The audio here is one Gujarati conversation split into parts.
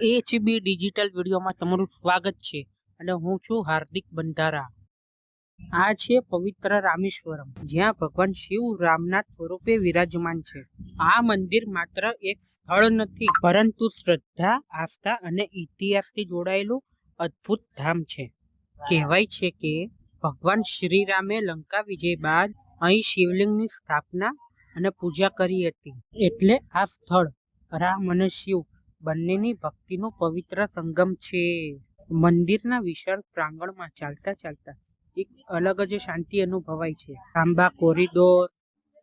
એચબી ડિજિટલ વિડીયોમાં તમારું સ્વાગત છે. અને હું છું હાર્દિક બંધારા. આ છે પવિત્ર રામેશ્વરમ, જ્યાં ભગવાન શિવ રામનાથ સ્વરૂપે વિરાજમાન છે. આ મંદિર માત્ર એક સ્થળ નથી, પરંતુ શ્રદ્ધા, આસ્થા અને ઇતિહાસથી જોડાયેલું અદ્ભુત ધામ છે. કહેવાય છે કે ભગવાન શ્રીરામે લંકા વિજય બાદ અહીં શિવલિંગની સ્થાપના અને પૂજા કરી હતી. એટલે આ સ્થળ રામ અને શિવ બંનેની ભક્તિનો પવિત્ર સંગમ છે. મંદિરના વિશાળ પ્રાંગણમાં ચાલતા ચાલતા એક અલગ જ શાંતિ અનુભવાય છે. લાંબા કોરિડોર,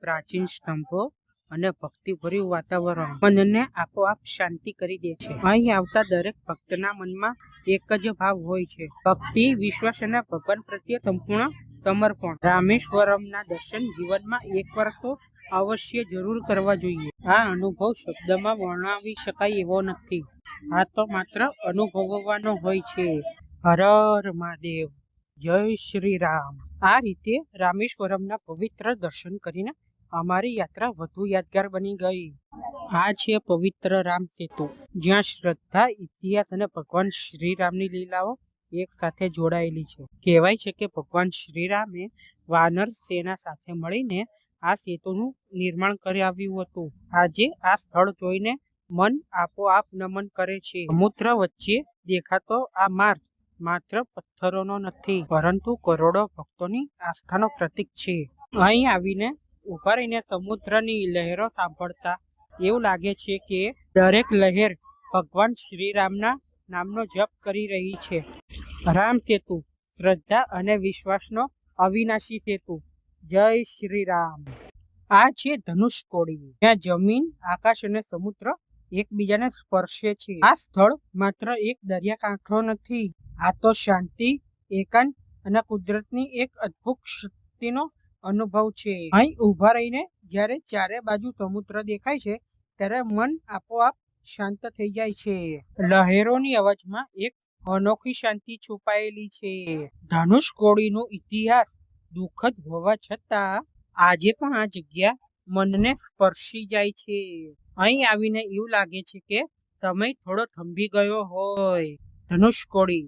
પ્રાચીન સ્તંભો અને ભક્તિભર્યું વાતાવરણ મનને આપોઆપ શાંતિ કરી દે છે. અહીં આવતા દરેક ભક્તના મનમાં એક જ ભાવ હોય છે. ભક્તિ, વિશ્વાસ અને ભગવાન પ્રત્યે સંપૂર્ણ સમર્પણ. રામેશ્વરમના દર્શન જીવનમાં એકવાર તો અવશ્ય જરૂર કરવા જોઈએ. આ અનુભવ શબ્દમાં વર્ણવી શકાય એવો નથી. આ તો માત્ર અનુભવવાનો હોય છે. હર હર મહાદેવ. જય શ્રી રામ આ રીતે રામેશ્વરમના પવિત્ર દર્શન કરીને અમારી યાત્રા વધુ યાદગાર બની ગઈ. આ છે પવિત્ર રામ સેતુ. જ્યાં શ્રદ્ધા, ઇતિહાસ અને ભગવાન શ્રીરામની લીલાઓ એક સાથે જોડાયેલી છે. કહેવાય છે કે ભગવાન શ્રીરામે વાનર સેના સાથે મળીને આ સેતુનું નિર્માણ કરી આવ્યું હતું. આજે આ સ્થળ જોઈને મન આપોઆપ નમન કરે છે. સમુદ્ર વચ્ચે દેખાતો આ માર્ગ માત્ર પથ્થરોનો નથી, પરંતુ કરોડો ભક્તોની આસ્થાનો પ્રતીક છે. અહીં આવીને ઊભા રહીને સમુદ્રની લહેરો સાંભળતા એવું લાગે છે કે દરેક લહેર ભગવાન શ્રીરામના નામનો જપ કરી રહી છે. રામ સેતુ, શ્રદ્ધા અને વિશ્વાસનો અવિનાશી સેતુ. જય શ્રી રામ આ છે ધનુષકોડી જ્યાં જમીન, આકાશ અને સમુદ્ર એકબીજાને સ્પર્શે છે. આ સ્થળ માત્ર એક દરિયાકાંઠો નથી. આ તો શાંતિ એકાંત અને કુદરતની એક અદ્ભુત શક્તિનો અનુભવ છે. અહીં ઊભા રહીને જ્યારે ચારે બાજુ સમુદ્ર દેખાય છે, ત્યારે મન આપોઆપ શાંત થઈ જાય છે. લહેરોની અવાજમાં એક અનોખી શાંતિ છુપાયેલી છે. ધનુષકોડીનો ઇતિહાસ દુઃખદ હોવા છતાં આજે પણ આ જગ્યા મનને સ્પર્શી જાય છે. અહીં આવીને એવું લાગે છે કે સમય થોડો થંભી ગયો હોય. ધનુષકોડી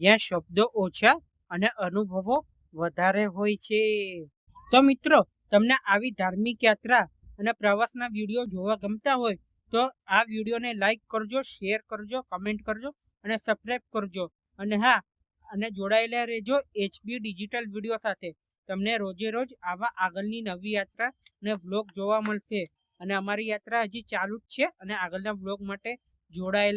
જ્યાં શબ્દો ઓછા અને અનુભવો વધારે હોય છે. તો મિત્રો, તમને આવી ધાર્મિક યાત્રા અને પ્રવાસના વીડિયો જોવા ગમતા હોય, તો આ વિડીયોને લાઈક કરજો, શેર કરજો, કમેન્ટ કરજો અને સબસ્ક્રાઈબ કરજો. અને હા અને જોડાયેલા રહેજો એચબી ડિજિટલ વીડિયો સાથે. તમને રોજે રોજ આવા આગળની નવી યાત્રા અને વ્લોગ જોવા મળશે. અને અમારી યાત્રા હજી ચાલુ જ છે અને આગળના વ્લોગ માટે જોડાયેલા